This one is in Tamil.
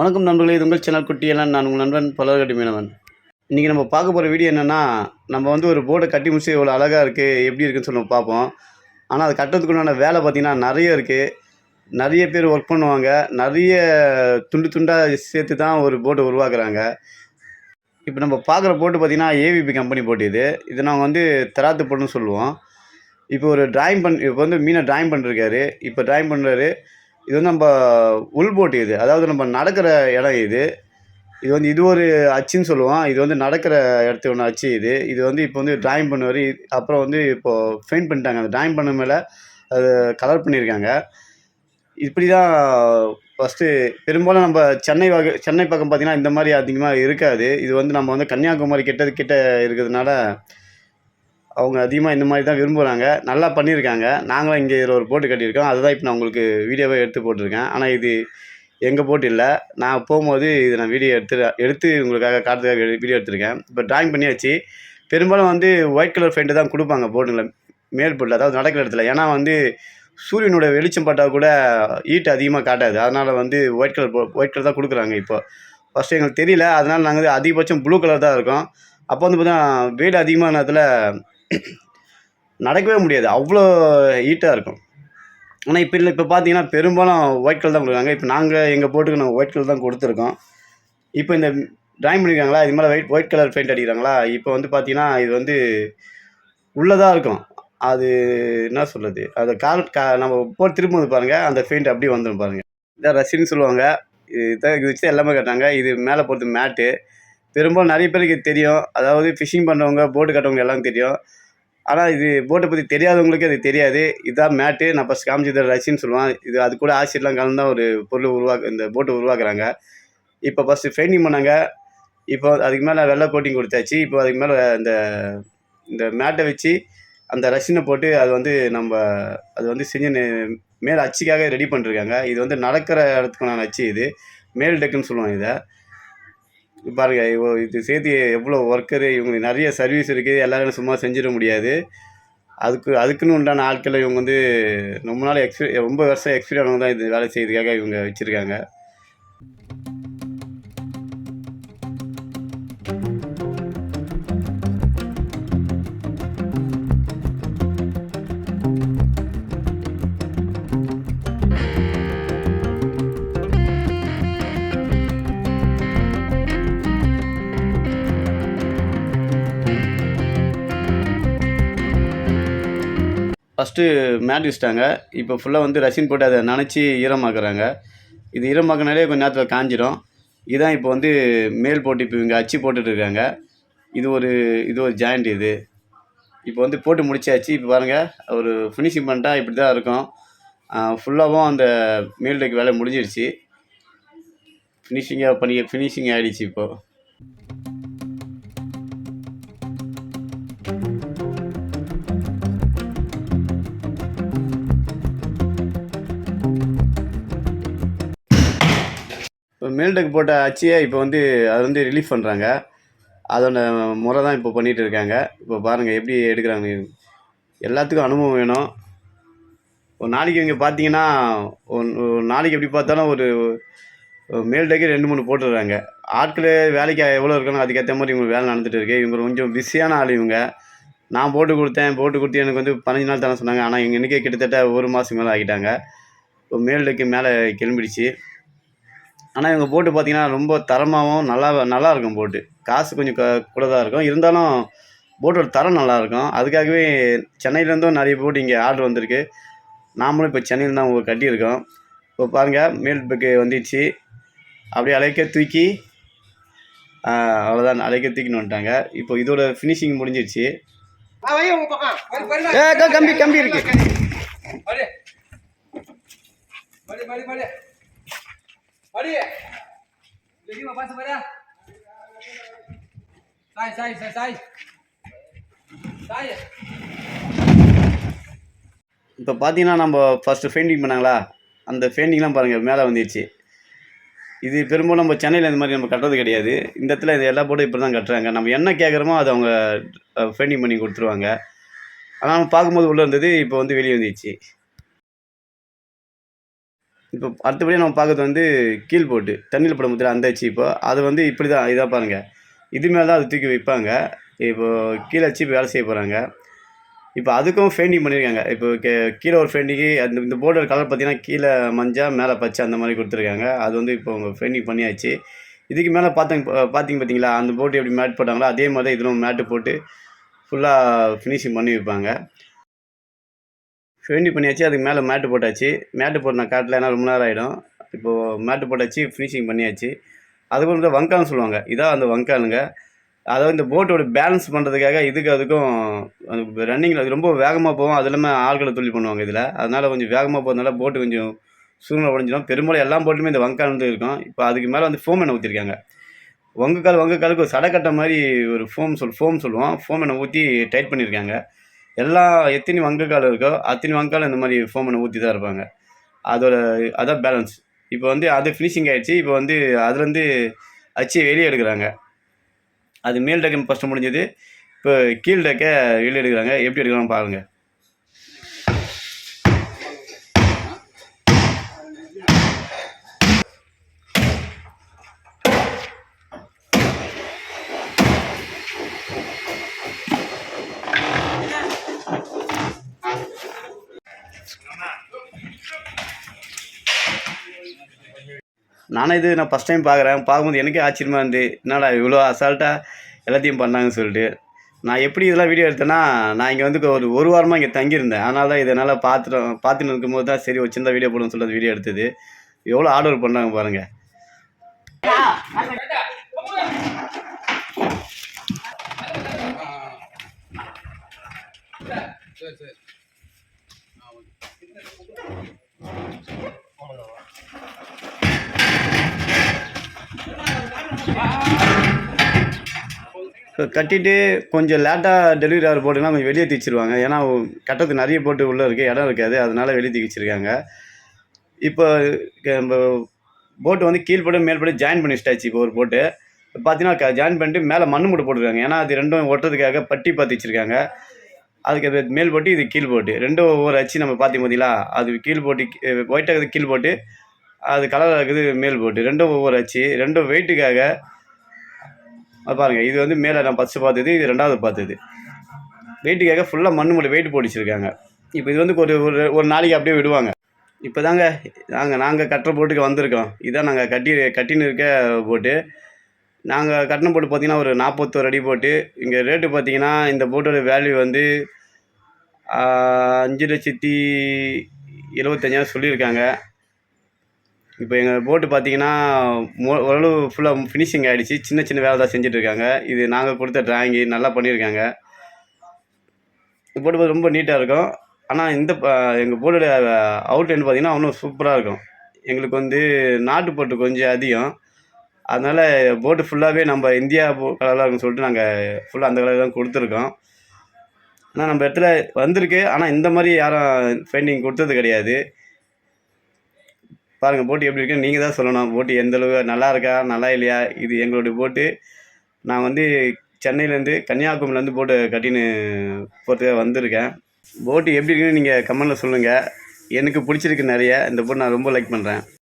வணக்கம் நண்பர்களே இது உங்கள் சேனல் குட்டியெல்லாம் நான் உங்கள் நண்பன் பலர்கட்டி மீனவன் இன்றைக்கி நம்ம பார்க்க போகிற வீடியோ என்னென்னா நம்ம வந்து ஒரு போர்டை கட்டி முடிச்சு எவ்வளோ அழகாக இருக்குது எப்படி இருக்குன்னு சொல்லி பார்ப்போம். ஆனால் அது கட்டுறதுக்கு உண்டான வேலை பார்த்திங்கன்னா நிறைய இருக்குது நிறைய பேர் ஒர்க் பண்ணுவாங்க. நிறைய துண்டு துண்டாக சேர்த்து தான் ஒரு போட்டை உருவாக்குறாங்க. இப்போ நம்ம பார்க்குற போட்டு பார்த்திங்கன்னா ஏவிபி கம்பெனி போட்டு இது. இது நாங்கள் வந்து தராத்து போட்டுன்னு சொல்லுவோம். இப்போ ஒரு ட்ராயிங் பண் இப்போ வந்து மீனை ட்ராயிங் பண்ணிருக்காரு. இப்போ ட்ராயிங் பண்ணுறாரு இது வந்து நம்ம உள் போட்டு இது. அதாவது நம்ம நடக்கிற இடம் இது. இது வந்து இது ஒரு அச்சுன்னு சொல்லுவோம். இது வந்து நடக்கிற இடத்து ஒன்று அச்சு இது. இது வந்து இப்போ வந்து டிராயிங் பண்ணுவார். அப்புறம் வந்து இப்போது பெயிண்ட் பண்ணிட்டாங்க. அந்த டிராயிங் பண்ண மேலே அது கலர் பண்ணியிருக்காங்க. இப்படி தான் ஃபஸ்ட்டு பெரும்பாலும் நம்ம சென்னை வகை சென்னை பக்கம் பார்த்திங்கன்னா இந்த மாதிரி அதிகமாக இருக்காது. இது வந்து நம்ம வந்து கன்னியாகுமரி கிட்ட கிட்ட இருக்கிறதுனால அவங்க அதிகமாக இந்த மாதிரி தான் விரும்புகிறாங்க நல்லா பண்ணியிருக்காங்க. நாங்களும் இங்கே இதில் ஒரு போட்டு கட்டியிருக்கோம். அதுதான் இப்போ நான் உங்களுக்கு வீடியோவை எடுத்து போட்டிருக்கேன். ஆனால் இது எங்கள் போட்டு இல்லை. நான் போகும்போது இது நான் வீடியோ எடுத்து எடுத்து உங்களுக்காக காட்டுறதுக்காக வீடியோ எடுத்திருக்கேன். இப்போ ட்ராயிங் பண்ணியாச்சு. பெரும்பாலும் வந்து ஒயிட் கலர் பெயிண்ட்டு தான் கொடுப்பாங்க போட்டுங்களை மேல் போட்டில் அதாவது நடக்கிற இடத்துல. ஏன்னா வந்து சூரியனோட வெளிச்சம் பட்டால் கூட ஈட்டு அதிகமாக காட்டாது. அதனால் வந்து ஒயிட் கலர் ஒயிட் கலர் தான் கொடுக்குறாங்க இப்போ. ஃபஸ்ட்டு எங்களுக்கு தெரியல. அதனால் நாங்கள் வந்து அதிகபட்சம் ப்ளூ கலர் தான் இருக்கோம். அப்போ வந்து பார்த்தீங்கன்னா வெயில் அதிகமான நேரத்தில் நடக்கவே முடியாது. அவ்வளோ ஹீட்டாக இருக்கும். ஆனால் இப்போ இல்லை இப்போ பார்த்தீங்கன்னா பெரும்பாலும் ஒயிட் கலர் தான் கொடுக்குறாங்க. இப்போ நாங்கள் எங்கள் போட்டுக்கு நாங்கள் ஒயிட் கலர் தான் கொடுத்துருக்கோம். இப்போ இந்த ட்ராயிங் பண்ணியிருக்காங்களா இது மேலே ஒயிட் ஒயிட் கலர் பெயிண்ட் அடிக்கிறாங்களா? இப்போ வந்து பார்த்தீங்கன்னா இது வந்து உள்ளதாக இருக்கும். அது என்ன சொல்கிறது அது கால் கா நம்ம போட்டு திரும்பும்போது பாருங்கள் அந்த பெயிண்ட் அப்படியே வந்துடும் பாருங்கள் இதான் ரஷ்யன்னு சொல்லுவாங்க. இதுதான் இது வச்சு எல்லாமே கட்டாங்க இது மேலே போகிறது மேட்டு பெரும்பாலும் நிறைய பேருக்கு இது தெரியும். அதாவது ஃபிஷிங் பண்ணுறவங்க போட்டு கட்டுறவங்க எல்லாம் தெரியும். ஆனால் இது போட்டை பற்றி தெரியாதவங்களுக்கு அது தெரியாது. இதுதான் மேட்டு நான் ஃபஸ்ட் காமிச்சது ரசின்னு சொல்லுவேன். இது அது கூட ஆசிட்லாம் கலந்து தான் ஒரு பொருள் உருவாக்கு இந்த போட்டை உருவாக்குறாங்க. இப்போ ஃபஸ்ட்டு ஃபெயிண்டிங் பண்ணாங்க. இப்போ அதுக்கு மேலே வெள்ளை கோட்டிங் கொடுத்தாச்சு. இப்போ அதுக்கு மேலே இந்த இந்த மேட்டை வச்சு அந்த ரஷினை போட்டு அது வந்து நம்ம அது வந்து செஞ்சு மேல் அச்சுக்காக ரெடி பண்ணிருக்காங்க. இது வந்து நடக்கிற இடத்துக்கான அச்சு இது. மேல் டெக்குன்னு சொல்லுவாங்க இதை. பாருங்கள் பாருங்க இது சேர்த்து எவ்வளோ ஒர்க்கரு இவங்க நிறைய சர்வீஸ் இருக்குது எல்லாரும் சும்மா செஞ்சிட முடியாது. அதுக்கு அதுக்குன்னு உண்டான ஆட்களை இவங்க வந்து ரொம்ப நாள் எக்ஸ்பீ ரொம்ப வருஷம் எக்ஸ்பீரியன்ஸ் தான் இது வேலை செய்யறதுக்காக இவங்க வச்சுருக்காங்க. ஃபஸ்ட்டு மேட் வச்சுட்டாங்க இப்போ ஃபுல்லாக வந்து ரசின் போட்டு அதை நனைச்சி ஈரமாக்குறாங்க. இது ஈரமாக்குனாலே கொஞ்சம் நேரத்தில் காஞ்சிடும் இதான் இப்போ வந்து மேல் போட்டு இப்போ இவங்க அச்சு போட்டுட்ருக்காங்க. இது ஒரு இது ஒரு ஜாயிண்ட் இது. இப்போ வந்து போட்டு முடிச்சாச்சு. இப்போ பாருங்கள் ஒரு ஃபினிஷிங் பண்ணிட்டா இப்படி தான் இருக்கும் ஃபுல்லாகவும் அந்த மேல் டெக் வேலை முடிஞ்சிடுச்சு ஃபினிஷிங்காக பண்ணி ஃபினிஷிங் ஆகிடுச்சு இப்போது மேல்டெக் போட்ட அச்சியை இப்போ வந்து அது வந்து ரிலீஃப் பண்ணுறாங்க அதோட முறை தான் இப்போ பண்ணிகிட்டு இருக்காங்க. இப்போ பாருங்கள் எப்படி எடுக்கிறாங்க. எல்லாத்துக்கும் அனுபவம் வேணும். ஒரு நாளைக்கு இங்கே பார்த்தீங்கன்னா ஒரு ஒரு நாளைக்கு எப்படி பார்த்தாலும் ஒரு மேல் டேக்கே ரெண்டு மூணு போட்டுடுறாங்க. ஆட்கள் வேலைக்கு எவ்வளோ இருக்கணும் அதுக்கேற்ற மாதிரி இவங்க வேலை நடந்துகிட்டு இருக்கு. இவங்க கொஞ்சம் பிஸியான ஆள் இவங்க. நான் போட்டு கொடுத்தேன் போட்டு கொடுத்து எனக்கு வந்து பதினஞ்சு நாள் தானே சொன்னாங்க. ஆனால் இவங்க இன்றைக்கே கிட்டத்தட்ட ஒரு மாதம் மேலே ஆகிட்டாங்க. இப்போ மேல் டேக்கு மேலே கிளம்பிடுச்சு. ஆனால் இவங்க போட்டு பார்த்தீங்கன்னா ரொம்ப தரமாகவும் நல்லா நல்லா இருக்கும் போட்டு. காசு கொஞ்சம் க கூட தான் இருக்கும். இருந்தாலும் போட்டோட தரம் நல்லாயிருக்கும் அதுக்காகவே சென்னையிலேருந்தும் நிறைய போட்டு இங்கே ஆர்டர் வந்திருக்கு. நாமளும் இப்போ சென்னையில் தான் கட்டியிருக்கோம். இப்போ பாருங்கள் மேல் பக்கு வந்துடுச்சு அப்படியே அலைக்க தூக்கி அவ்வளோதான் அலைக்க தூக்கின்னு வந்துட்டாங்க. இப்போ இதோட ஃபினிஷிங் முடிஞ்சிருச்சு. கம்பி கம்பி இருக்கு. வரு. Jadi வரு, sebenarnya. Sai, sai, sai, sai. Sai. இப்போ பார்த்தீங்கன்னா நம்ம ஃபஸ்ட்டு ஃபெயிண்டிங் பண்ணாங்களா அந்த ஃபெயிண்டிங்லாம் பாருங்கள் மேலே வந்துடுச்சு இது பெரும்பாலும் நம்ம சென்னையில் இந்த மாதிரி நம்ம கட்டுறது கிடையாது இந்த இடத்துல இது எல்லா போட்டும் இப்படி தான் கட்டுறாங்க நம்ம என்ன கேட்குறோமோ அதை அவங்க ஃபெயிண்டிங் பண்ணி கொடுத்துருவாங்க ஆனால் நம்ம பார்க்கும்போது உள்ளே இருந்தது இப்போ வந்து வெளியே வந்துடுச்சு இப்போ அடுத்தபடியாக நம்ம பார்க்கறது வந்து கீழ் போட்டு தண்ணியில் போட முத்திர அந்தாச்சு இப்போ அது வந்து இப்படி தான் இதாக பாருங்கள் இது மேலே தான் அது தூக்கி வைப்பாங்க. இப்போது கீழே வச்சு வேலை செய்ய போகிறாங்க இப்போ அதுக்கும் ஃபெயிண்டிங் பண்ணியிருக்காங்க இப்போ கே கீழே ஒரு ஃபெயிண்டிங்கு அந்த இந்த போர்டோட கலர் பார்த்தீங்கன்னா கீழே மஞ்சள் மேலே பச்சை அந்த மாதிரி கொடுத்துருக்காங்க. அது வந்து இப்போ அவங்க ஃபெயிண்டிங் பண்ணியாச்சு. இதுக்கு மேலே பார்த்தாங்க பார்த்தீங்க பார்த்தீங்களா? அந்த போட்டு எப்படி மேட் போட்டாங்களோ அதே மாதிரி தான் இதிலும் மேட்டு போட்டு ஃபுல்லாக ஃபினிஷிங் பண்ணி வைப்பாங்க. ஃபெயிண்டிங் பண்ணியாச்சு அதுக்கு மேலே மேட்டு போட்டாச்சு. மேட்டு போட்டு நான் காட்டில் ஏன்னா ரொம்ப நேரம் ஆகிடும் இப்போது மேட்டு போட்டாச்சு ஃபினிஷிங் பண்ணியாச்சு. அதுக்கு வந்து வங்கான்னு சொல்லுவாங்க. இதான் அந்த வங்கானுங்க அதாவது இந்த போட்டோட பேலன்ஸ் பண்ணுறதுக்காக இதுக்கு அதுக்கும் ரன்னிங்கில் அது ரொம்ப வேகமாக போகும். அது இல்லாமல் ஆள்களை தொழில் பண்ணுவாங்க இதில். அதனால் கொஞ்சம் வேகமாக போகிறதுனால போட்டு கொஞ்சம் சூழ்நிலை உடஞ்சிடும். பெரும்பாலும் எல்லா போட்டுமே இந்த வங்கால் வந்து இருக்கும். இப்போ அதுக்கு மேலே வந்து ஃபோம் எண்ணெய் ஊற்றிருக்காங்க வங்குக்கால் வங்கக்காலுக்கு ஒரு சடைக்கட்டை மாதிரி ஒரு ஃபோம் சொல் ஃபோம் சொல்லுவோம். ஃபோம் எண்ணெய் ஊற்றி டைட் பண்ணியிருக்காங்க எல்லா எத்தனை வங்கக்கால் இருக்கோ அத்தனை வங்கக்கால் இந்த மாதிரி ஃபோமனை ஊற்றி தான் இருப்பாங்க. அதோட அதான் பேலன்ஸ் இப்போ வந்து அது ஃபினிஷிங் ஆகிடுச்சு இப்போ வந்து அதுலேருந்து அச்சு வெளியே எடுக்கிறாங்க. அது மேல் டக்கு ஃபஸ்ட்டு முடிஞ்சது. இப்போ கீழ் டக்கை வெளியே எடுக்கிறாங்க. எப்படி எடுக்கிறாங்க பாருங்கள் நானும் இது நான் ஃபஸ்ட் டைம் பார்க்குறேன் பார்க்கும்போது எனக்கே ஆச்சரியமாக இருந்து என்னடா இவ்வளோ அசால்ட்டாக எல்லாத்தையும் பண்ணாங்கன்னு சொல்லிட்டு. நான் எப்படி இதெல்லாம் வீடியோ எடுத்தேன்னா நான் இங்கே வந்து ஒரு ஒரு வாரமாக இங்கே தங்கியிருந்தேன். அதனால தான் இதனால் பார்த்துட்டு பார்த்துன்னு இருக்கும்போது தான் சரி ஒரு சின்ன வீடியோ போடணும்னு சொல்லி வீடியோ எடுத்தது. எவ்வளோ ஆர்டர் பண்ணாங்க பாருங்கள் சரி சரி. இப்போ கட்டிட்டு கொஞ்சம் லேட்டாக டெலிவரி ஆகிற போட்டுலாம் கொஞ்சம் வெளியே தீச்சிருவாங்க ஏன்னா கட்டத்துக்கு நிறைய போட்டு உள்ளே இருக்குது இடம் இருக்காது அதனால வெளியே தீச்சிருக்காங்க இப்போ நம்ம போட்டு வந்து கீழ்பட மேல்பட ஜாயின் பண்ணி இப்போ ஒரு போட்டு பார்த்தீங்கன்னா ஜாயின் பண்ணிட்டு மேலே மண்ணு மூட்டை போட்டுருக்காங்க. ஏன்னா அது ரெண்டும் ஒட்டுறதுக்காக பட்டி பார்த்துச்சிருக்காங்க அதுக்கு அது மேல் போட்டு இது கீழ் போட்டு. ரெண்டும் ஒவ்வொரு அச்சு நம்ம பார்த்தீங்க பார்த்தீங்களா அது கீழ் போட்டு ஒயிட்டாக கீழ் போட்டு அது கலராக இருக்குது மேல் போட்டு ரெண்டும் ஒவ்வொரு அச்சு. ரெண்டும் வெயிட்டுக்காக அது பாருங்கள் இது வந்து மேலே நான் ஃபஸ்ட்டு பார்த்தது இது ரெண்டாவது பார்த்தது. வெயிட்டுக்காக ஃபுல்லாக மண் மூட்டை வெயிட் போடிச்சிருக்காங்க இப்போ இது வந்து ஒரு ஒரு ஒரு நாளைக்கு அப்படியே விடுவாங்க. இப்போ தாங்க நாங்கள் நாங்கள் கட்டுற போட்டுக்கு வந்திருக்கோம். இதான் நாங்கள் கட்டி கட்டின்னு இருக்க போட்டு நாங்கள் கட்டின போட்டு பார்த்தீங்கன்னா ஒரு நாற்பத்தோரு அடி போட்டு இங்கே ரேட்டு பார்த்தீங்கன்னா இந்த போட்டோட வேல்யூ வந்து அஞ்சு லட்சத்தி இருபத்தஞ்சாயிரம் சொல்லியிருக்காங்க. இப்போ எங்கள் போட்டு பார்த்தீங்கன்னா மோ ஓரளவு ஃபுல்லாக ஃபினிஷிங் ஆகிடுச்சு சின்ன சின்ன வேலை தான் செஞ்சுட்டு இருக்காங்க இது நாங்கள் கொடுத்த டிராயிங்கு நல்லா பண்ணியிருக்காங்க. இந்த போட்டு ரொம்ப நீட்டாக இருக்கும். ஆனால் இந்த எங்கள் போட்டோட அவுட்லைன் பார்த்தீங்கன்னா இன்னும் சூப்பராக இருக்கும். எங்களுக்கு வந்து நாட்டு போட்டு கொஞ்சம் அதிகம். அதனால் போட்டு ஃபுல்லாகவே நம்ம இந்தியா கலராக இருக்குன்னு சொல்லிட்டு நாங்கள் ஃபுல்லாக அந்த கலர் தான் கொடுத்துருக்கோம். ஆனால் நம்ம இடத்துல வந்திருக்கு. ஆனால் இந்த மாதிரி யாரும் பெயிண்டிங் கொடுத்தது கிடையாது. பாருங்கள் போட்டி எப்படி இருக்குன்னு நீங்கள் தான் சொல்லணும். போட்டி எந்தளவு நல்லா இருக்கா நல்லா இல்லையா? இது எங்களுடைய போட்டு. நான் வந்து சென்னையிலேருந்து கன்னியாகுமரிலேருந்து போட்டு கட்டின்னு போகிறதுக்காக வந்திருக்கேன். போட்டு எப்படி இருக்குன்னு நீங்கள் கமெண்டில் சொல்லுங்கள் எனக்கு பிடிச்சிருக்கு நிறைய. இந்த போட்டு நான் ரொம்ப லைக் பண்ணுறேன்